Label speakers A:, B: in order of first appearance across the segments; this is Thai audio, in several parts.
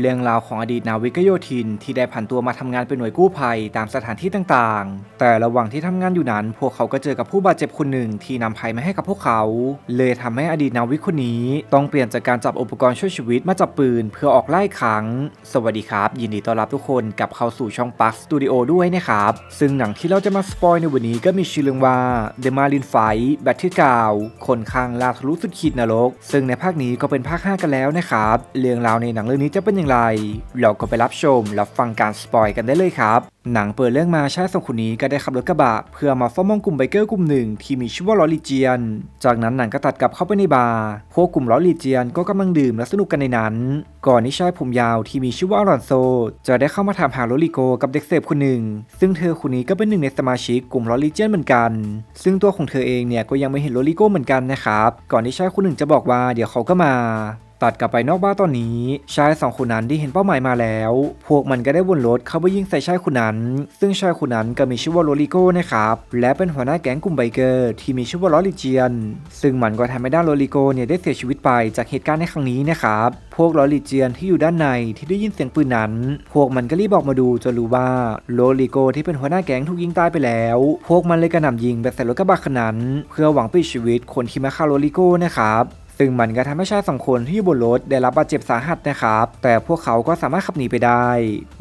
A: เรื่องราวของอดีตนาวิกโยธินที่ได้ผันตัวมาทำงานเป็นหน่วยกู้ภัยตามสถานที่ต่างๆ แต่ระหว่างที่ทำงานอยู่นั้น พวกเขาก็เจอกับผู้บาดเจ็บคนหนึ่งที่นำภัยมาให้กับพวกเขา เลยทำให้อดีตนาวิกคนนี้ ต้องเปลี่ยนจากการจับอุปกรณ์ช่วยชีวิตมาจับปืนเพื่อออกไล่ขัง สวัสดีครับ ยินดีต้อนรับทุกคนกลับเข้าสู่ช่องปักสตูดิโอด้วยนะครับ ซึ่งหนังที่เราจะมาสปอยในวันนี้ก็มีชื่อเรื่องว่า The Marine Fight Battle g r o u คนข้างลาทะลุสุดขีดนรก ซึ่งในภาคนี้ก็เป็นภาค 5 กันแล้วนะครับ เรื่องราวในหนังเรื่องนี้จะเป็นอย่างไรเราก็ไปรับชมรับฟังการสปอยกันได้เลยครับ หนังเปิดเรื่องมาชายสองคนนี้ก็ได้ขับรถกระบะ เพื่อมาเฝ้ามองกลุ่มไบเกอร์กลุ่มหนึ่งที่มีชื่อว่าลอริเจียน จากนั้นหนังก็ตัดกลับเข้าไปในบาร์พวกกลุ่มลอริเจียนก็กำลังดื่มและสนุกกันในนั้น ก่อนที่ชายผมยาวที่มีชื่อว่าอรอนโซ จะได้เข้ามาถามหาโรลิโกกับเด็กเสิร์ฟคนหนึ่ง ซึ่งเธอคนนี้ก็เป็นหนึ่งในสมาชิกกลุ่มลอริเจียนเหมือนกัน ซึ่งตัวของเธอเองเนี่ยก็ยังไม่เห็นโรลิโกเหมือนกันนะครับก่อนที่ชายคนหนึ่งจะบอกว่าเดี๋ยวเขาก็มา ตัดกลับไปนอกบ้านตอนนี้ชายสองคนนั้นได้เห็นเป้าหมายมาแล้ว พวกมันก็ได้วนรถเข้าไปยิงใส่ชายคนนั้น ซึ่งชายคนนั้นก็มีชื่อว่าโรลิโก้นะครับและเป็นหัวหน้าแก๊งกลุ่มไบเกอร์ที่มีชื่อว่าลอริเจียน ซึ่งมันก็ทำให้ด้านโรลิโก้เนี่ยได้เสียชีวิตไปจากเหตุการณ์ในครั้งนี้นะครับพวกลอริเจียนที่อยู่ด้านในที่ได้ยินเสียงปืนนั้น พวกมันก็รีบออกมาดูจนรู้ว่าโรลิโก้ที่เป็นหัวหน้าแก๊งถูกยิงตายไปแล้ว พวกมันเลยกระหน่ำยิงไปใส่รถกระบะคันนั้น เพื่อหวังปิดชีวิตคนที่มาฆ่าโรลิโกนะครับ ซึ่งมันก็ทำให้ชายสองคนที่อยู่บนรถได้รับบาดเจ็บสาหัสนะครับ แต่พวกเขาก็สามารถขับหนีไปได้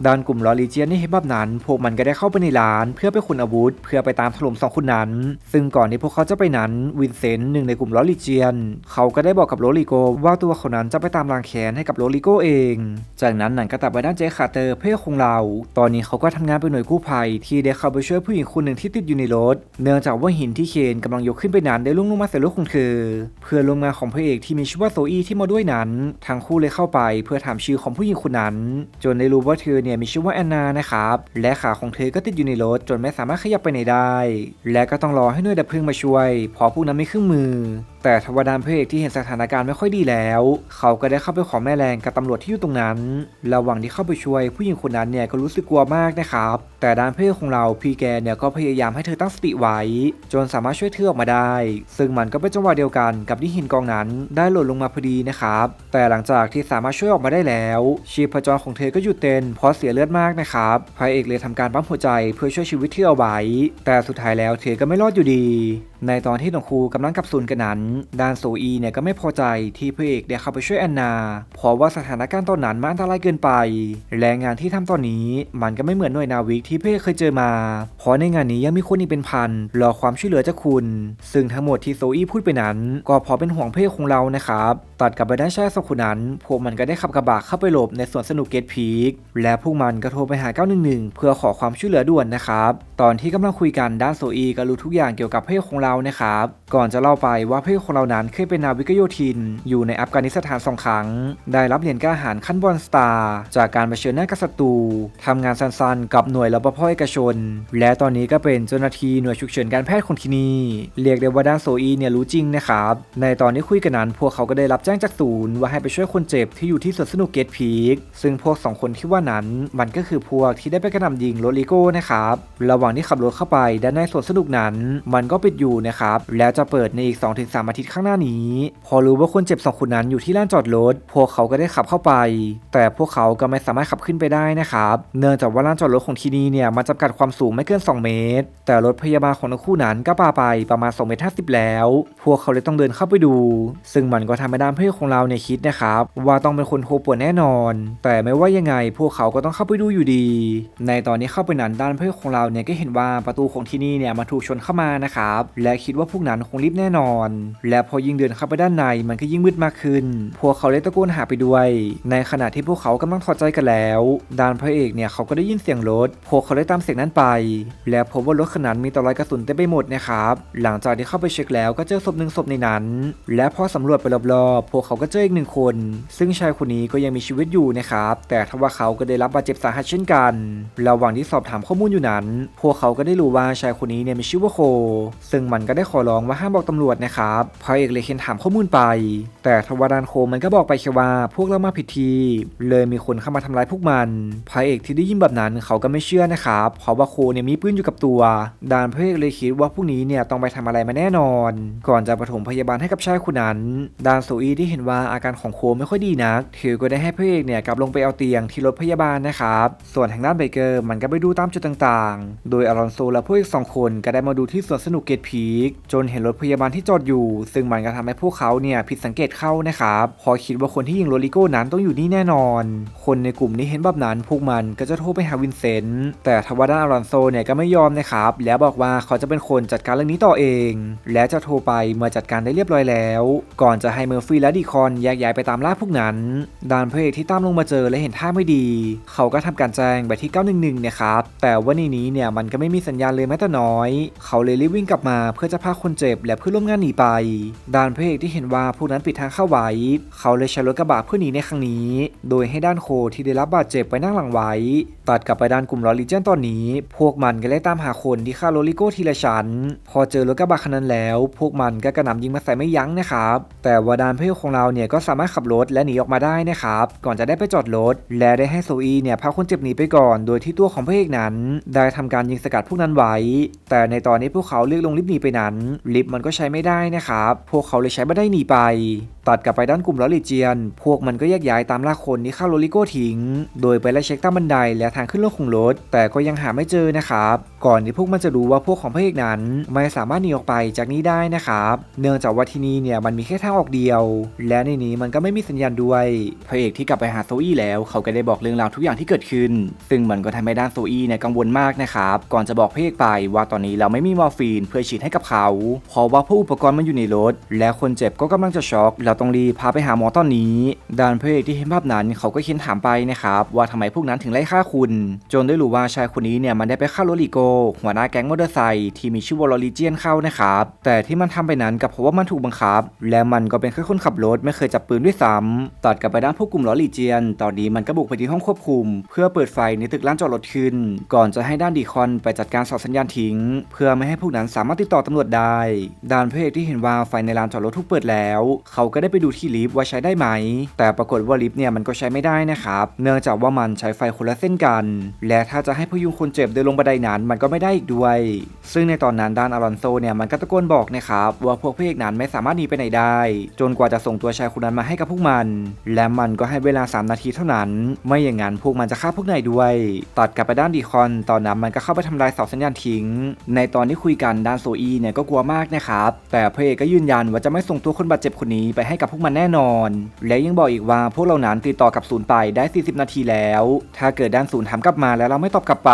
A: ด้านกลุ่มลอริเจียนที่เห็นแบบนั้น พวกมันก็ได้เข้าไปในร้าน เพื่อไปขุนอาวุธ เพื่อไปตามถล่มสองคนนั้น ซึ่งก่อนที่พวกเขาจะไปนั้นวินเซนต์หนึ่งในกลุ่มลอริเจียน เขาก็ได้บอกกับโรลิโกว่าตัวเขานั้นจะไปตามรางแค้นให้กับโรลิโกเอง จากนั้นหนังก็ตัดไปด้านเจคาเตอร์เพื่อคงเรา ตอนนี้เขาก็ทำงานเป็นหน่วยกู้ภัย ที่ได้เข้าไปช่วยผู้หญิงคนหนึ่งที่ติดอยู่ในรถ เนื่องจากว่าหินที่เคนกำลังยกขึ้นไปนั้นได้ลุ่งลงมาใส่รถของเธอ เพื่อนลงมาของพระเอกที่มีชื่อว่าโซอี้ที่มาด้วยนั้น ทั้งคู่เลยเข้าไปเพื่อถามชื่อของผู้หญิงคนนั้น จนได้รู้ว่าเธอเนี่ยมีชื่อว่าแอนนานะครับและขาของเธอก็ติดอยู่ในรถจนไม่สามารถขยับไปไหนได้ และก็ต้องรอให้หน่วยดับเพลิงมาช่วยเพราะพวกนั้นไม่เครื่องมือ แต่ทวาดานพระเอกที่เห็นสถานการณ์ไม่ค่อยดีแล้ว เขาก็ได้เข้าไปขอแม่แรงกับตำรวจที่อยู่ตรงนั้น ระหว่างที่เข้าไปช่วยผู้หญิงคนนั้นเนี่ยก็รู้สึกกลัวมากนะครับ แต่ด้านพระเอกของเราพีแกเนี่ยก็พยายามให้เธอตั้งสติไว้ จนสามารถช่วยเธอออกมาได้ ซึ่งมันก็เป็นจังหวะเดียวกันกับที่หินกองนั้นได้หล่นลงมาพอดีนะครับ แต่หลังจากที่สามารถช่วยออกมาได้แล้ว ชีพจรของเธอก็หยุดเต้นเพราะเสียเลือดมากนะครับพระเอกเลยทำการปั๊มหัวใจเพื่อช่วยชีวิตเธอเอาไว้ แต่สุดท้ายแล้วเธอก็ไม่รอดอยู่ดี ในตอนที่หนองครูกำลังกับซูนกันนั้นดานโซอีเนี่ยก็ไม่พอใจที่พระเอกได้เข้าไปช่วยแอนนาเพราะว่าสถานการณ์ตอนนั้นมันอันตรายเกินไปและงานที่ทำตอนนี้มันก็ไม่เหมือนหน่วยนาวิกที่พระเอกเคยเจอมา เพราะในงานนี้ยังมีคนอีกเป็นพันรอความช่วยเหลือจากคุณ ซึ่งทั้งหมดที่โซอีพูดไปนั้น ก็พราะเป็นห่วงพระเอกของเรานะครับตัดกลับไปด้านชายสองคนนั้น พวกมันก็ได้ขับกระบะเข้าไปหลบในสวนสนุกเกตพีคและพวกมันก็โทรไปหา 911 เพื่อขอความช่วยเหลือด่วนนะครับตอนที่กำลังคุยกันด้านโซอีก็รู้ทุกอย่างเกี่ยวกับพระเอกของเรานะครับ ก่อนจะเล่าไปว่าเพระเอกของเรานั้นเคยเป็นนาวิกโยธิน อยู่ในอัฟกานิสถานสองครั้ง ได้รับเหรียญกล้าหาญขั้นบอลสตาร์จากการเผชิญหน้ากับศัตรูทำงานสั้นๆ กับหน่วยรปภเอกชน และตอนนี้ก็เป็นเจ้าหน้าที่หน่วยฉุกเฉินการแพทย์ของที่นี่เรียกได้ว่าด้านโซอีเนี่ยรู้จริงนะครับ ในตอนที่คุยกันนั้นพวกเขาก็ได้รับแจ้งจากศูนย์ว่าให้ไปช่วยคนเจ็บที่อยู่ที่สวนสนุกเกตพีคซึ่งพวกสองคนที่ว่านั้นมันก็คือพวกที่ได้ไปกระหน่ำยิงโรลิโก้นะครับระหว่างที่ขับรถเข้าไปด้านในสวนสนุกนั้น มันก็ปิดอยู่นะครับแล้วจะเปิดในอีก 2-3 อาทิตย์ข้างหน้านี้ พอรู้ว่าคนเจ็บสองคนนั้นอยู่ที่ลานจอดรถ พวกเขาก็ได้ขับเข้าไป แต่พวกเขาก็ไม่สามารถขับขึ้นไปได้นะครับ เนื่องจากว่าลานจอดรถของที่นี่เนี่ยมันจำกัดความสูงไม่เกิน 2 เมตร แต่รถพยาบาลของทั้งคู่นั้นก็ปาไปประมาณ2เมตร50แล้ว พวกเขาเลยต้องเดินเข้าไปดู ซึ่งมันก็ทำให้ด้านเพื่อนของเราเนี่ยคิดนะครับว่าต้องเป็นคนโทรป่วนแน่นอน แต่ไม่ว่ายังไงพวกเขาก็ต้องเข้าไปดูอยู่ดี ในตอนนี้เข้าไปนั้นด้านเพื่อนของเราเนี่ยก็เห็นว่าประตูของที่นี่เนี่ยมันถูกชนเข้ามานะครับและคิดว่าพวกนั้นคงรีบแน่นอน และพอยิ่งเดินเข้าไปด้านในมันก็ยิ่งมืดมากขึ้น พวกเขาเลยตะโกนหาไปด้วย ในขณะที่พวกเขากำลังถอดใจกันแล้วดานพระเอกเนี่ยเขาก็ได้ยินเสียงรถ พวกเขาได้ตามเสียงนั้นไป และพบว่ารถคันนั้นมีแตรอยกระสุนเต็มไปหมดนะครับ หลังจากที่เข้าไปเช็คแล้วก็เจอศพหนึ่งศพในนั้น และพอสำรวจไปรอบๆ พวกเขาก็เจออีกหนึ่งคน ซึ่งชายคนนี้ก็ยังมีชีวิตอยู่นะครับ แต่ทว่าเขาก็ได้รับบาดเจ็บสาหัสเช่นกัน ระหว่างที่สอบถามข้อมูลอยู่นั้น พวกเขาก็ได้รู้ว่าชายคนนี้เนี่ยมีชื่อว่าโค ซึ่งมันก็ได้ขอร้องว่าห้ามบอกตำรวจนะครับพระเอกเลยเคนถามข้อมูลไป แต่ทวารานโคมันก็บอกไปแค่ว่าพวกเรามาผิดที เลยมีคนเข้ามาทำร้ายพวกมันพระเอกที่ได้ยินแบบนั้นเขาก็ไม่เชื่อนะครับเพราะว่าโคเนี่ยมีปืนอยู่กับตัวดานพระเอกเลยคิดว่าพวกนี้เนี่ยต้องไปทำอะไรมาแน่นอน ก่อนจะปฐมพยาบาลให้กับชายคนนั้น ดานโซอีที่เห็นว่าอาการของโคไม่ค่อยดีนักเธอก็ได้ให้พระเอกเนี่ยกลับลงไปเอาเตียงที่รถพยาบาลนะครับส่วนทางด้านไบเกอร์มันก็ไปดูตามจุดต่างๆ โดยอารอนโซและพวกอีกสองคนก็ได้มาดูที่สวนสนุกเกตพีคจนเห็นรถพยาบาลที่จอดอยู่ ซึ่งมันก็ทำให้พวกเขาเนี่ยผิดสังเกตเข้านะครับพอคิดว่าคนที่ยิงโรลิโก้นั้นต้องอยู่นี่แน่นอน คนในกลุ่มนี้เห็นแบบนั้นพวกมันก็จะโทรไปหาวินเซนต์แต่ทว่าด้านอารอนโซเนี่ยก็ไม่ยอมนะครับ แล้วบอกว่าเขาจะเป็นคนจัดการเรื่องนี้ต่อเอง และจะโทรไปเมื่อจัดการได้เรียบร้อยแล้ว ก่อนจะให้เมอร์ฟี่และดีคอนแยกย้ายไปตามล่าพวกนั้นดานพระเอกที่ตามลงมาเจอและเห็นท่าไม่ดี เขาก็ทำการแจ้งไปที่ 911นี่ยครับแต่ว่าในนี้เนี่ยมันก็ไม่มีสัญญาณเลยแม้แต่น้อย เขาเลยรีบวิ่งกลับมาเพื่อจะพาคนเจ็บและเพื่อนร่วมงานหนีไปดานพระเอกที่เห็นว่าพวกนั้นปิดทางเข้าไว้ เขาเลยใช้รถกระบะเพื่อหนีในครั้งนี้ โดยให้ด้านโคที่ได้รับบาดเจ็บไปนั่งหลังไว้ ตัดกลับไปด้านกลุ่มลอริเจนตอนนี้ พวกมันก็ไล่ตามหาคนที่ฆ่าโรลิโก้ทีละชั้น พอเจอรถกระบะคันนั้นแล้ว พวกมันก็กระหน่ำยิงมาใส่ไม่ยั้งนะครับ แต่ว่าดานพระเอกของเราเนี่ยก็สามารถขับรถและหนีออกมาได้นะครับก่อนจะได้ไปจอดรถและได้ให้โซอีเนี่ยพาคนเจ็บหนีไปก่อน โดยที่ตัวของพระเอกนั้น ได้ทำการยิงสกัดพวกนั้นไว้ แต่ในตอนนี้พวกเขาเลือกลงลิฟต์หนีไปนั้นลิฟต์มันก็ใช้ไม่ได้นะครับ พวกเขาเลยใช้ไม่ได้หนีไปตัดกลับไปด้านกลุ่มลอริเจียน พวกมันก็แยกย้ายตามล่าคนที่ฆ่าโรลิโก้ทิ้ง โดยไปไล่เช็คตามบันไดและทางขึ้นรถของรถ แต่ก็ยังหาไม่เจอนะครับ ก่อนที่พวกมันจะรู้ว่าพวกของพระเอกนั้น ไม่สามารถหนีออกไปจากนี้ได้นะครับ เนื่องจากว่าที่นี่เนี่ยมันมีแค่ทางออกเดียว และในนี้มันก็ไม่มีสัญญาณด้วย พระเอกที่กลับไปหาโซอี้แล้ว เขาก็ได้บอกเรื่องราวทุกอย่างที่เกิดขึ้น ซึ่งมันก็ทำให้ด้านโซอี้เนี่ยกังวลมากนะครับ ก่อนจะบอกพระเอกไปว่าตอนนี้เราไม่มีมอร์ฟีนเพื่อฉีดให้กับเขา เพราะว่าพวกอุปกรณ์มันอยู่ในรถ และคนเจ็บก็กำลังจะช็อกเราต้องรีบพาไปหาหมอตอนนี้ด้านพระเอกที่เห็นภาพนั้นเขาก็เขียนถามไปนะครับว่าทำไมพวกนั้นถึงไล่ฆ่าคุณ จนได้รู้ว่าชายคนนี้เนี่ยมันได้ไปฆ่าโรลิโก หัวหน้าแก๊งมอเตอร์ไซค์ที่มีชื่อว่าลอริเจียนเข้านะครับแต่ที่มันทำไปนั้นก็เพราะว่ามันถูกบังคับ และมันก็เป็นแค่คนขับรถไม่เคยจับปืนด้วยซ้ำตัดกลับไปด้านพวกกลุ่มลอริเจียน ตอนนี้มันก็บุกไปที่ห้องควบคุม เพื่อเปิดไฟในตึกร้านจอดรถขึ้น ก่อนจะให้ด้านดีคอนไปจัดการสอดสัญญาณทิ้ง เพื่อไม่ให้พวกนั้นสามารถติดต่อตำรวจได้ด้านพระเอกที่เห็นว่าไฟในลานจอดรถถูกเปิดแล้ว เขาก็ได้ไปดูที่ลิฟต์ว่าใช้ได้ไหม แต่ปรากฏว่าลิฟต์เนี่ยมันก็ใช้ไม่ได้นะครับ เนื่องจากว่ามันใช้ไฟคนละเส้นกัน และถ้าจะให้พยุงคนเจ็บเดินลงบันไดนั้นมันก็ไม่ได้อีกด้วย ซึ่งในตอนนั้นด้านอารอนโซเนี่ยมันก็ตะโกนบอกนะครับว่าพวกพระเอกนั้นไม่สามารถหนีไปไหนได้ จนกว่าจะส่งตัวชายคนนั้นมาให้กับพวกมัน และมันก็ให้เวลา 3 นาทีเท่านั้น ไม่อย่างนั้นพวกมันจะฆ่าพวกนายด้วย ตัดกลับไปด้านดีคอน ตอนนั้นมันก็เข้าไปทำลายเสาสัญญาณทิ้ง ในตอนที่คุยกันด้านโซอีเนี่ยก็กลัวมากนะครับ แต่พระเอกก็ยืนยันว่าจะไม่ส่งตัวคนบาดเจ็บคนนี้ไปใให้กับพวกมันแน่นอน และยังบอกอีกว่าพวกเรานั้นติดต่อกับศูนย์ไปได้ 40 นาทีแล้ว ถ้าเกิดด้านศูนย์ถามกลับมาแล้วเราไม่ตอบกลับไป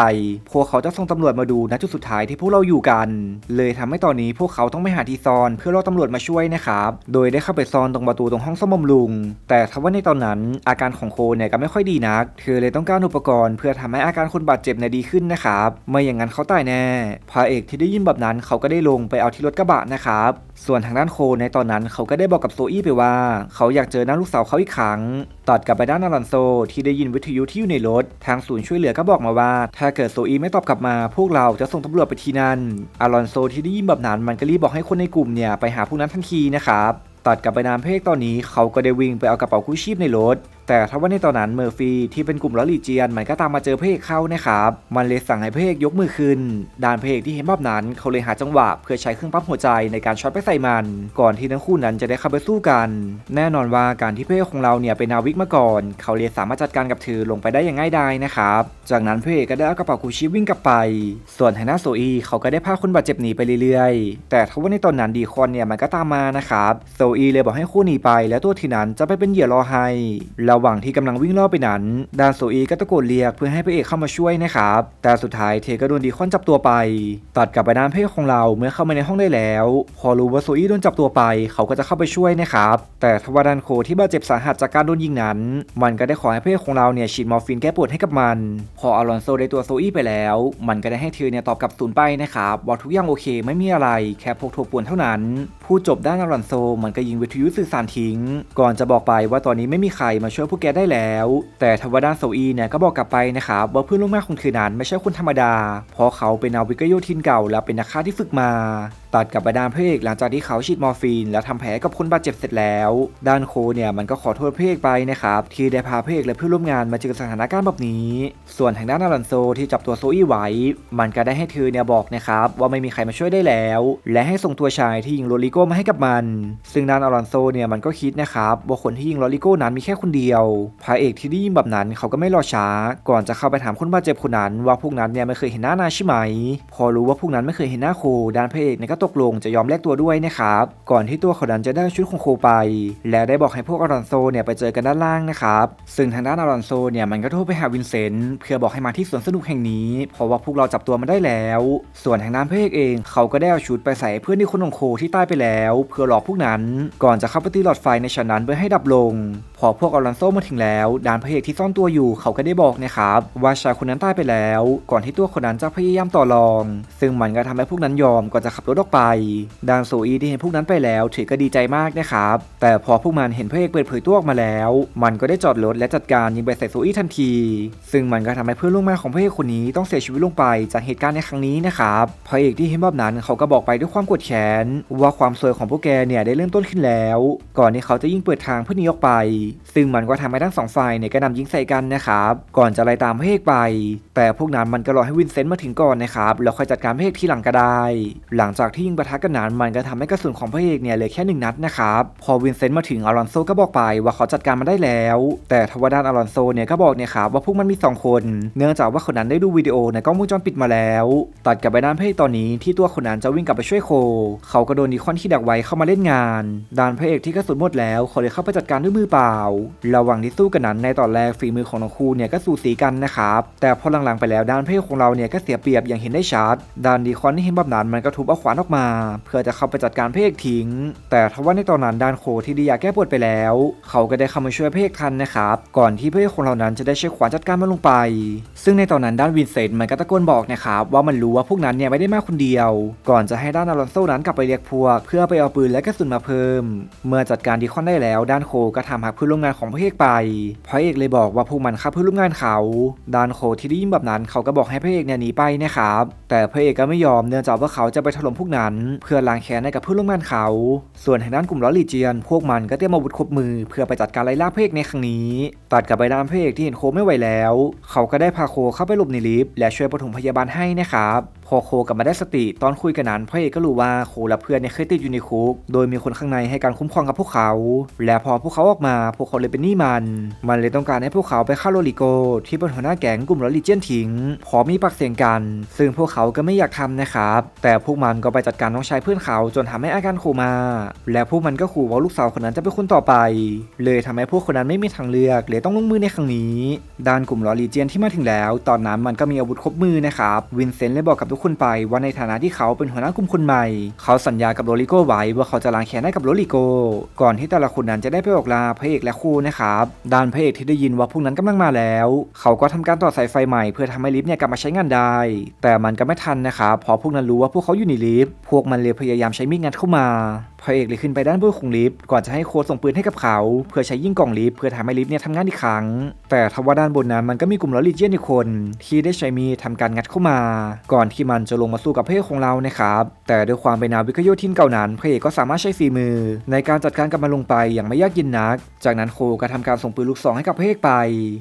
A: พวกเขาจะส่งตำรวจมาดูณจุดสุดท้ายที่พวกเราอยู่กัน เลยทำให้ตอนนี้พวกเขาต้องไปหาที่ซ่อน เพื่อรอตำรวจมาช่วยนะครับ โดยได้เข้าไปซ่อนตรงประตูตรงห้องซ่อมบำรุง แต่ทว่าในตอนนั้นอาการของโคเนี่ยก็ไม่ค่อยดีนัก เธอเลยต้องการอุปกรณ์ เพื่อทำให้อาการคนบาดเจ็บเนี่ยดีขึ้นนะครับ ไม่อย่างนั้นเขาตายแน่ พระเอกที่ได้ยินแบบนั้นเขาก็ได้ลงไปเอาที่รถกระบะนะครับส่วนทางด้านโคในตอนนั้นเขาก็ได้บอกกับโซอี้ไปว่า เขาอยากเจอหน้าลูกสาวเขาอีกครั้งตัดกลับไปด้านอลันโซที่ได้ยินวิทยุที่อยู่ในรถ ทางศูนย์ช่วยเหลือก็บอกมาว่า ถ้าเกิดโซอี้ไม่ตอบกลับมา พวกเราจะส่งตำรวจไปที่นั่นอลันโซที่ได้ยินแบบนั้นมันก็รีบบอกให้คนในกลุ่มเนี่ยไปหาพวกนั้นทันทีนะครับตัดกลับไปนามเพกตอนนี้เขาก็ได้วิ่งไปเอากระเป๋ากู้ชีพในรถ แต่ถ้าว่าในตอนนั้นเมอร์ฟี่ที่เป็นกลุ่มลอรีเจียนมันก็ตามมาเจอพระเอกเข้านะครับ มันเลยสั่งให้พระเอกยกมือขึ้นด่านพระเอกที่เห็นแบบนั้นเขาเลยหาจังหวะเพื่อใช้เครื่องปั๊มหัวใจในการช็อตไปใส่มัน ก่อนที่ทั้งคู่นั้นจะได้เข้าไปสู้กัน แน่นอนว่าการที่พระเอกของเราเนี่ยเป็นนาวิกมาก่อน เขาเลยสามารถจัดการกับเธอลงไปได้อย่างง่ายดายนะครับ จากนั้นพระเอกก็ได้เอากระเป๋ากู้ชีวิ่งกลับไป ส่วนทานาโซอีเขาก็ได้พาคนบาดเจ็บหนีไปเรื่อยๆ แต่ถ้าว่าในตอนนั้นดีคอนเนี่ยมันก็ตามมานะครับโซอีเลยบอกให้คู่หนีไป แล้วตัวทีนั้นจะไปเป็นเหยื่อรอให้ระหว่างที่กำลังวิ่งล่อไปนั้น ดานโซอีก็ตะโกนเรียกเพื่อให้พระเอกเข้ามาช่วยนะครับ แต่สุดท้ายเทก็โดนดีคอนจับตัวไป ตัดกลับไปด้านพระเอกของเราเมื่อเข้ามาในห้องได้แล้ว พอรู้ว่าโซอีโดนจับตัวไป เขาก็จะเข้าไปช่วยนะครับ แต่ทว่าดานโคที่บาดเจ็บสาหัสจากการโดนยิงนั้น มันก็ได้ขอให้พระเอกของเราเนี่ยฉีดมอร์ฟีนแก้ปวดให้กับมัน พออารอนโซได้ตัวโซอีไปแล้ว มันก็ได้ให้เธอเนี่ยตอบกลับศูนย์ไปนะครับว่าทุกอย่างโอเคไม่มีอะไรแค่พกโทรป่วนเท่านั้นผู้จบด้านอารอนโซมันก็ยิงวิทยุสื่อสารทิ้ง ก่อนจะบอกไปว่าตอนนี้ไม่มีใครมาช่วยพวกแกได้แล้ว แต่ทว่าด้านโซอีเนี่ยก็บอกกลับไปนะครับว่าเพื่อนร่วมงานของเธอนั้นไม่ใช่คนธรรมดา เพราะเขาเป็นนาวิกโยธินเก่าและเป็นนักฆ่าที่ฝึกมาตัดกับไปด้านพระเอกหลังจากที่เขาฉีดมอร์ฟีน แล้วทำแผลกับคนบาดเจ็บเสร็จแล้ว ด้านโคเนี่ยมันก็ขอโทษพระเอกไปนะครับที่ได้พาพระเอกและเพื่อนร่วมงานมาเจอสถานการณ์แบบนี้ ส่วนทางด้านอลันโซที่จับตัวโซอี้ไว้ มันก็ได้ให้เธอเนี่ยบอกนะครับว่าไม่มีใครมาช่วยได้แล้ว และให้ส่งตัวชายที่ยิงโรลิโก้มาให้กับมัน ซึ่งด้านอลันโซเนี่ยมันก็คิดนะครับว่าคนที่ยิงโรลิโก้นั้นมีแค่คนเดียว พระเอกที่ได้ยินแบบนั้นเขาก็ไม่รอช้า ก่อนจะเข้าไปถามคนบาดเจ็บคนนั้น ว่าพวกนั้นเนี่ยไม่เคยเห็นหน้านายใช่ไหม พอรู้ว่าพวกนั้นไม่เคยเห็นหน้าโคด้านพระเอกเนี่ยก็ตกลงจะยอมแลกตัวด้วยนะครับ ก่อนที่ตัวเขาดันจะได้ชุดของโคไป และได้บอกให้พวกอารอนโซเนี่ยไปเจอกันด้านล่างนะครับ ซึ่งทางด้านอารอนโซเนี่ยมันก็โทรไปหาวินเซนต์เพื่อบอกให้มาที่สวนสนุกแห่งนี้ เพราะว่าพวกเราจับตัวมาได้แล้ว ส่วนทางด้านพระเอกเอง เขาก็ได้เอาชุดไปใส่เพื่อนที่คนของโคที่ตายไปแล้ว เพื่อหลอกพวกนั้น ก่อนจะเข้าไปตีหลอดไฟในชั้นนั้นเพื่อให้ดับลงพอพวกอารอนโซมาถึงแล้วดานพระเอกที่ซ่อนตัวอยู่เขาก็ได้บอกนะครับว่าชายคนนั้นตายไปแล้ว ก่อนที่ตัวคนนั้นจะพยายามต่อรอง ซึ่งมันก็ทำให้พวกนั้นยอมก่อนจะขับรถออกไป ดานโซอีที่เห็นพวกนั้นไปแล้วถือก็ดีใจมากนะครับแต่พอพวกมันเห็นพระเอกเปิดเผยตัวออกมาแล้ว มันก็ได้จอดรถและจัดการยิงไปใส่โซอีทันที ซึ่งมันก็ทำให้เพื่อนร่วมงานของพระเอกคนนี้ต้องเสียชีวิตลงไปจากเหตุการณ์ในครั้งนี้นะครับพระเอกที่เห็นแบบนั้นเขาก็บอกไปด้วยความโกดแค้นว่าความสวยของพวกแกเนี่ยได้เริ่มต้นขึ้นแล้ว ก่อนที่เขาจะยิงเปิดทางเพื่อหนีออกไปซึ่งมันก็ทำให้ทั้งสองฝ่ายเนี่ยก็นำยิงใส่กันนะครับก่อนจะไล่ตามพระเอกไป แต่พวกนั้นมันก็รอให้วินเซนต์มาถึงก่อนนะครับแล้วค่อยจัดการพระเอกทีหลังก็ได้หลังจากที่ยิงปะทะกันนานมันก็ทำให้กระสุนของพระเอกเนี่ยเหลือแค่หนึ่งนัดนะครับพอวินเซนต์มาถึงอารอนโซก็บอกไปว่าเขาจัดการมาได้แล้ว แต่ทว่าด้านอารอนโซเนี่ยก็บอกเนี่ยครับว่าพวกมันมีสองคน เนื่องจากว่าคนนั้นได้ดูวิดีโอในกล้องวงจรปิดมาแล้ว ตัดกลับไปด้านพระเอกตอนนี้ที่ตัวคนนั้นจะวิ่งกลับไปช่วยโค เขาก็โดนดีคอนที่ดักไว้เข้ามาเล่นงาน ด้านพระเอกที่กระสุนหมดแล้วเขาเลยเข้าไปจัดการด้วยมือเปล่าระหว่างที่สู้กันนั้นในตอนแรกฝีมือของทั้งคู่เนี่ยก็สูสีกันนะครับแต่พอหลังๆไปแล้วด้านพระเอกของเราเนี่ยก็เสียเปรียบอย่างเห็นได้ชัดด้านดีคอนที่เห็นแบบนั้นมันก็ทุบเอาขวานออกมา เพื่อจะเข้าไปจัดการพระเอกทิ้ง แต่ทว่าในตอนนั้นด้านโคที่ดีอยากแก้ปวดไปแล้ว เขาก็ได้เข้ามาช่วยพระเอกทันนะครับ ก่อนที่พระเอกของเรานั้นจะได้ใช้ขวานจัดการมันลงไป ซึ่งในตอนนั้นด้านวินเซนต์มันก็ตะโกนบอกนะครับว่ามันรู้ว่าพวกนั้นเนี่ยไม่ได้มาคนเดียว ก่อนจะให้ด้านอาลอนโซนั้นกลับไปเรียกพวก เพื่อไปเอาปืนและกระสุนมาเพิ่ม เมื่อจัดการดีคอนได้แล้ว ด้านโคก็ทำหักพื่อนร่วมงานของพระเอกไป พระเอกเลยบอกว่าพวกมันฆ่าเพื่อนร่วมงานเขาดานโคที่ได้ยินแบบนั้นเขาก็บอกให้พระเอกเนี่ยหนีไปนะครับแต่พระเอกก็ไม่ยอมเนื่องจากว่าเขาจะไปถล่มพวกนั้น เพื่อล้างแค้นให้กับเพื่อนร่วมงานเขา ส่วนทางด้านกลุ่มล้อลีเจียน พวกมันก็เตรียมอาวุธครบมือเพื่อไปจัดการไล่ล่าพระเอกในครั้งนี้ ตัดกับไปด้านพระเอกที่เห็นโคไม่ไหวแล้ว เขาก็ได้พาโคเข้าไปหลบในลิฟต์และช่วยปฐมพยาบาลให้นะครับ พอโคกลับมาได้สติตอนคุยกันนั้นพระเอกก็รู้ว่าโคและเพื่อนเนี่ยเคยติดอยู่ในคุกโดยมีคนข้างในให้การคุ้มครองกับพวกเขา และพอพวกเขาออกมาพวกเขาเลยเป็นหนี้มัน มันเลยต้องการให้พวกเขาไปฆ่าโรลิโก ที่เป็นหัวหน้าแก๊งกลุ่มลอริเจียนทิ้งพอมีปากเสียงกัน ซึ่งพวกเขาก็ไม่อยากทำนะครับ แต่พวกมันก็ไปจัดการน้องชายเพื่อนเขาจนทำให้อาการโคมา และพวกมันก็ขู่ว่าลูกสาวคนนั้นจะเป็นคนต่อไป เลยทำให้พวกคนนั้นไม่มีทางเลือกเลยต้องลงมือในครั้งนี้ด้านกลุ่มลอริเจียนที่มาถึงแล้ว ตอนนั้นมันก็มีอาวุธครบมือนะครับวินเซนต์เลยบอกกับทุกคนไปว่าในฐานะที่เขาเป็นหัวหน้ากลุ่มคนใหม่ เขาสัญญากับโรลิโกไว้ว่าเขาจะล้างแค้นให้กับโรลิโก ก่อนที่แต่ละคนนั้นจะได้ไปออกลาพระเอกและครูนะครับด้านพระเอกที่ได้ยินว่าพวกนั้นกำลังมาแล้ว เขาก็ทำการต่อสายไฟใหม่เพื่อทำให้ลิฟต์เนี่ยกลับมาใช้งานได้ แต่มันก็ไม่ทันนะครับเพราะพวกนั้นรู้ว่าพวกเขาอยู่ในลิฟต์พวกมันเลยพยายามใช้มีดงัดเข้ามาพระเอกเลยขึ้นไปด้านบนของลิฟต์ก่อนจะให้โค้ดส่งปืนให้กับเขา เพื่อใช้ยิงกล่องลิฟต์เพื่อทำให้ลิฟต์เนี่ยทำงานอีกครั้ง แต่ทว่าด้านบนนั้นมันก็มีกลุ่มลอริเจียนอีกคน ที่ได้ใช้มีดทำการงัดเข้ามา ก่อนที่มันจะลงมาสู้กับพระเอกของเรานะครับแต่ด้วยความเป็นนาวิกโยธินเก่านั้นพระเอกก็สามารถใช้ฝีมือ ในการจัดการกับมันลงไปอย่างไม่ยากเย็นนัก จากนั้นโคก็ทำการส่งปืนลูกซองให้กับพระเอกไป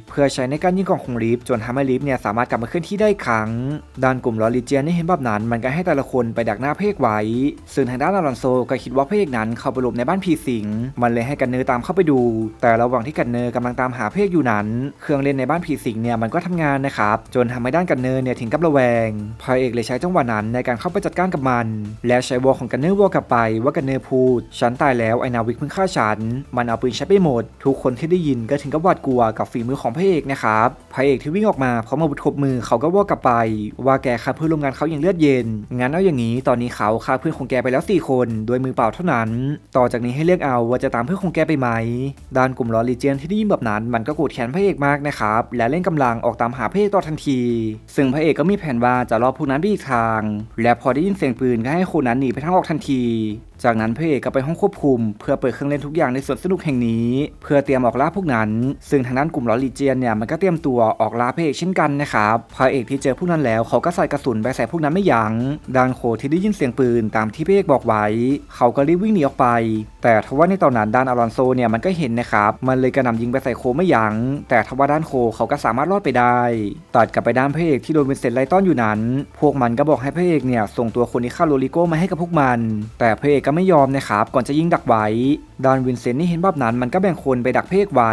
A: เพื่อใช้ในการยิงกล่องของลิฟจนทำให้ลิฟเนี่ยสามารถกลับมาเคลื่อนที่ได้ครั้งด้านกลุ่มลอริเจียนที่เห็นแบบนั้น มันก็ให้แต่ละคนไปดักหน้าพระเอกไว้ซึ่งทางด้านอลอนโซก็คิดว่าพระเอกนั้นเข้าไปหลบในบ้านผีสิง มันเลยให้กันเนอร์ตามเข้าไปดู แต่ระหว่างที่กันเนอร์กำลังตามหาพระเอกอยู่นั้น เครื่องเล่นในบ้านผีสิงเนี่ยมันก็ทำงานนะครับจนทำให้ด้านกันเนอร์เนี่ยถึงกับระแวงพระเอกเลยใช้จังหวะนั้นในการเข้าไปจัดการกับมัน แล้วใช้วอลของกันเนอร์วอลกลับไปว่ากันเนอร์พูด ฉันตายแล้วไอนาวิกเพิ่งฆ่าฉัน มันเอาปืนใช้ไปหมด ทุกคนที่ได้ยินก็ถึงกับหวาดกลัวกับฝีมือของพระเอกนะครับพระเอกที่วิ่งออกมาพร้อมอาวุธครบมือเขาก็วอกกลับไป ว่าแกฆ่าเพื่อนร่วมงานเขาอย่างเลือดเย็นงั้นเอาอย่างนี้ตอนนี้เขาฆ่าเพื่อนของแกไปแล้ว 4 คนโดยมือเปล่าเท่านั้น ต่อจากนี้ให้เลือกเอาว่าจะตามเพื่อนของแกไปไหมด้านกลุ่มลอรีเจนที่ได้ยินแบบนั้น มันก็โกรธแค้นพระเอกมากนะครับและเล่นกำลังออกตามหาพระเอกต่อทันที ซึ่งพระเอกก็มีแผนว่าจะรอพวกนั้นไปอีกทาง และพอได้ยินเสียงปืนก็ให้คนนั้นหนีไปทางออกทันที จากนั้นพระเอกก็ไปห้องควบคุม เพื่อเปิดเครื่องเล่นทุกอย่างในสวนสนุกแห่งนี้ เพื่อเตรียมออกล่าพวกนั้น ซึ่งทางด้านกลุ่มลอรีเจียนเนี่ยมันก็เตรียมตัวออกล่าพระเอกเช่นกันนะครับพระเอกที่เจอพวกนั้นแล้วเขาก็ใส่กระสุนไปใส่พวกนั้นไม่ยัง้งดานโคที่ได้ยินเสียงปืนตามที่พระเอกบอกไว้ เขาก็รีบวิ่งหนีออกไป แต่ทว่าในตอนนั้นด้านอารอนโซเนี่ยมันก็เห็นนะครับมันเลยกระหน่ำยิงไปใส่โคไม่ยัง้งแต่ทว่าด้านโคเขาก็สามารถรอดไปได้ ตัดกลับไปด้านพระเอกที่โดนวินเซนไล่ต้อนอยู่นั้น พวกมันก็บอกให้พระเอกเนี่ยส่งตัวคนที่ฆ่าโรลิโก้มาให้กับพวกมัน แต่พระเอกก็ไม่ยอมนะครับ ก่อนจะยิงดักไว้ดานวินเซนต์นี่เห็นแบบนั้นมันก็แบ่งคนไปดักพเอกไว้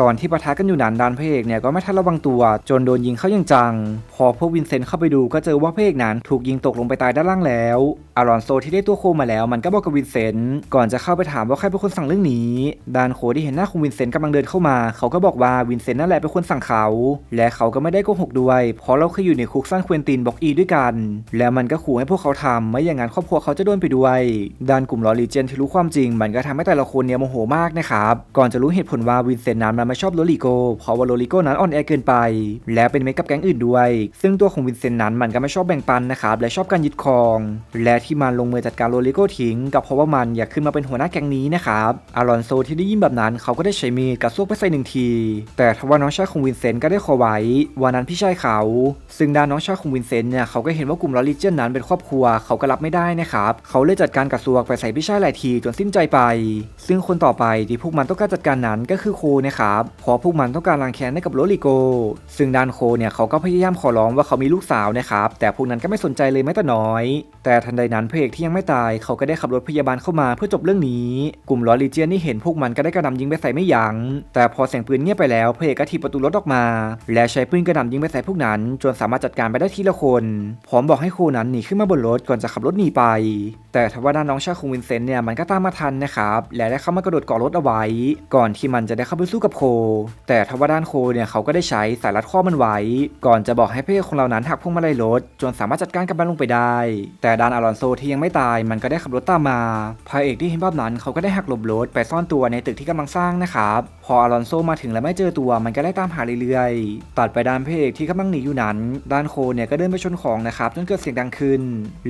A: ตอนที่ปะทะกันอยู่นั้นดานพเอกเนี่ยก็ไม่ทันระวังตัว จนโดนยิงเข้าอย่างจัง พอพวกวินเซนต์เข้าไปดูก็เจอว่าพเอกนั้นถูกยิงตกลงไปตายด้านล่างแล้ว อารอนโซที่ได้ตัวโคมาแล้วมันก็บอกกับวินเซนต์ก่อนจะเข้าไปถามว่าใครเป็นคนสั่งเรื่องนี้ ดานโคที่เห็นหน้าของวินเซนต์กำลังเดินเข้ามา เขาก็บอกว่าวินเซนต์นั่นแหละเป็นคนสั่งเขา และเขาก็ไม่ได้โกหกด้วย เพราะเราเคยอยู่ในคุกซ่านเควินตินบอกอีด้วยกัน แล้วมันก็ขู่ให้พวกเขาทำไม่อย่างนั้นครอบครัวเขาจะโดนไปด้วย ดานกลุ่มลอรีเจนที่รู้ความจริง มันก็ทำให้แต่ละคนเนี่ยโมโหมากนะครับ ก่อนจะรู้เหตุผลว่าวินเซนต์นั้นมันไม่ชอบโรลิโก เพราะว่าโรลิโกนั้นอ่อนแอเกินไป และเป็นเมกับแก๊งอื่นด้วย ซึ่งตัวของวินเซนต์นั้นมันก็ไม่ชอบแบ่งปันนะครับ และชอบการยึดครอง และที่มันลงมือจัดการโรลิโกทิ้งก็เพราะว่ามันอยากขึ้นมาเป็นหัวหน้าแก๊งนี้นะครับอารอนโซที่ได้ยินแบบนั้นเขาก็ได้ใช้มีดกระซวกไปใส่หนึ่งที แต่ทว่าน้องชายของวินเซนต์ก็ได้ขอไว้ว่านั้นพี่ชายเขา ซึ่งด้านน้องชายของวินเซนต์เนี่ยเขาก็เห็นว่ากลุ่มลอริเจนนั้นเป็นครอบครัวเขาก็รับไม่ได้นะครับเขาเลยจัดการกระซวกไปใส่พี่ชายหลายทีจนสิ้นใจไปซึ่งคนต่อไปที่พวกมันต้องการจัดการนั้นก็คือโคนะครับเพราะพวกมันต้องการล้างแค้นให้กับโรลิโก ซึ่งด้านโคเนี่ยเขาก็พยายามขอร้องว่าเขามีลูกสาวนะครับแต่พวกนั้นก็ไม่สนใจเลยแม้แต่น้อย แต่ทันใดนั้นพระเอกที่ยังไม่ตายเขาก็ได้ขับรถพยาบาลเข้ามาเพื่อจบเรื่องนี้ กลุ่มลอริเจียนนี่เห็นพวกมันก็ได้กระหน่ำยิงไปใส่ไม่ยัง้งแต่พอเสียงปืนเงียบไปแล้วพระเอกก็ถีบประตูรถออกมา และใช้ปืนกระหน่ำยิงไปใส่พวกนั้น จนสามารถจัดการไปได้ทีละคนพร้อมบอกให้โคนั้นหนีขึ้นมาบนรถก่อนจะขับรถหนีไป แต่ทว่าด้านน้องชายของวินเซนต์เนี่ยมันก็ตามมาทันนะครับและได้เข้ามากระโดดเกาะรถเอาไว้ ก่อนที่มันจะได้เข้าไปสู้กับโค แต่ทว่าด้านโคเนี่ยเขาก็ได้ใช้สายรัดข้อมันไว้ ก่อนจะบอกให้พระเอกของเรานั้นหักพวงมาลัยรถ จนสามารถจัดการกับมันลงไปได้ แต่ด้านอารอนโซที่ยังไม่ตายมันก็ได้ขับรถตามมาพระเอกที่เห็นภาพนั้นเขาก็ได้หักหลบรถไปซ่อนตัวในตึกที่กำลังสร้างนะครับพออารอนโซมาถึงแล้วไม่เจอตัวมันก็ได้ตามหาเรื่อยๆตัดไปด้านพระเอกที่กำลังหนีอยู่นั้น ด้านโคเนี่ยก็เดินไปชนของนะครับจนเกิดเสียงดังขึ้น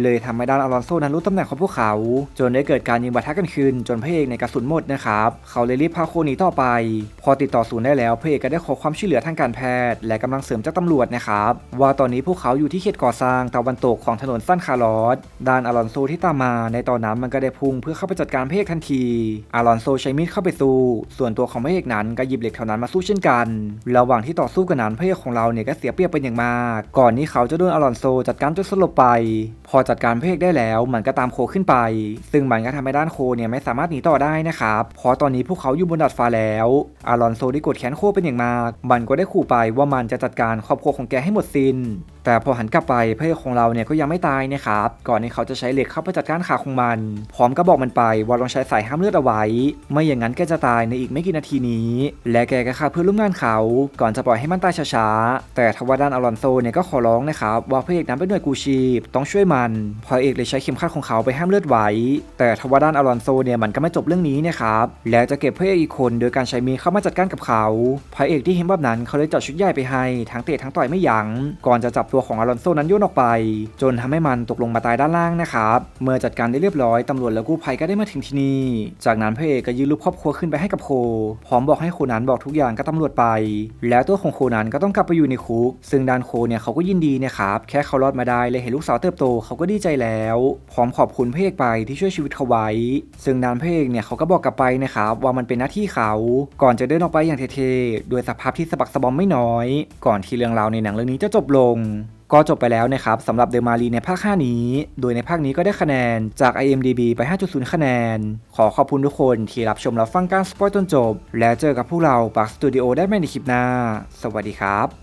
A: เลยทำให้ด้านอารอนโซนั้นรู้ตำแหน่งของพวกเขา จนได้เกิดการยิงปะทะกันขึ้นจนพระเอกในยกระสุนหมดนะครับ เขาเลยรีบพาโคหนีต่อไป พอติดต่อศูนย์ได้แล้วพระเอกก็ได้ขอความช่วยเหลือทางการแพทย์ และกำลังเสริมจากตำรวจนะครับว่าตอนนี้พวกเขาอยู่ที่เขตก่อสร้างตะวันตกของถนนซันคาร์ลอสด้านอารอนโซที่ตามมา ในตอนนั้นมันก็ได้พุ่งเพื่อเข้าไปจัดการพระเอกทันทีอารอนโซใช้มีดเข้าไปสู้ ส่วนตัวของพระเอกนั้นก็หยิบเหล็กแถวนั้นมาสู้เช่นกัน ระหว่างที่ต่อสู้กันนั้นพระเอกของเราเนี่ยก็เสียเปรียบเป็นอย่างมาก ก่อนที่เขาจะโดนอารอนโซจัดการจนสลบไป พอจัดการพระเอกได้แล้วมันก็ตามโคขึ้นไป ซึ่งมันก็ทำให้ด้านโคเนี่ยไม่สามารถหนีต่อได้นะครับเพราะตอนนี้พวกเขาอยู่บนดาดฟ้าแล้วอารอนโซได้กดแขนโคเป็นอย่างมาก มันก็ได้ขู่ไปว่ามันจะจัดการครอบครัวของแกให้หมดสิ้นแต่พอหันกลับไปพระเอกของเราเนี่ยก็ยังไม่ตายนะครับ ก่อนที่เขาจะใช้เหล็กเข้าไปจัดการขาของมัน พร้อมก็บอกมันไปว่าลองใช้สายห้ามเลือดเอาไว้ ไม่อย่างนั้นแกจะตายในอีกไม่กี่นาทีนี้ และแกก็ฆ่าเพื่อนร่วมงานเขา ก่อนจะปล่อยให้มันตายช้าๆ แต่ทว่าด้านอารอนโซเนี่ยก็ขอร้องนะครับว่าพระเอกนั้นเป็นหน่วยกูชีพ ต้องช่วยมัน พระเอกเลยใช้เข็มขัดของเขาไปห้ามเลือดไว้ แต่ทว่าด้านอารอนโซเนี่ยมันก็ไม่จบเรื่องนี้นะครับ แล้วจะเก็บพระเอกอีกคนโดยการใช้มีเข้ามาจัดการกับเขา พระเอกที่เห็นแบบนั้นเขาเลยจัดชุดใหญ่ไปให้ทั้งเตะทั้งต่อยไม่ยัง้งก่อนจะจับตัวของอารอนโซนั้นโยนออกไป จนทำให้มันตกลงมาตายด้านล่างนะครับ เมื่อจัดการได้เรียบร้อยตำรวจและกู้ภัยก็ได้มาถึงที่นี่ จากนั้นพระเอกก็ยืนรูปครอบครัวขึ้นไปให้กับโค พร้อมบอกให้โคนั้นบอกทุกอย่างกับตำรวจไป แล้วตัวของโคนั้นก็ต้องกลับไปอยู่ในคุก ซึ่งดานโคเนี่ยเขาก็ยินดีนะครับ แค่เขารอดมาได้เลยเห็นลูกสาวเติบโตเขาก็ดีใจแล้ว พร้อมขอบคุณพระเอกไปที่ช่วยชีวิตเขาไว้ ซึ่งดานพระเอกเนี่ยเขาก็บอกกลับไปนะครับว่ามันเป็นหน้าที่เขา ก่อนจะเดินออกไปอย่างเท่ๆโดยสภาพที่สะบักสะบอมไม่น้อย ก่อนที่เรื่องราวในหนังเรื่องนี้จะจบลง ก็จบไปแล้วนะครับสำหรับเดอมารีในภาค 5 นี้ โดยในภาคนี้ก็ได้คะแนนจาก IMDB ไป 5.0 คะแนน ขอขอบคุณทุกคนที่รับชมรับฟังการสปอยจนจบ แล้วเจอกับพวกเราปักสตูดิโอได้ใหม่ในคลิปหน้า สวัสดีครับ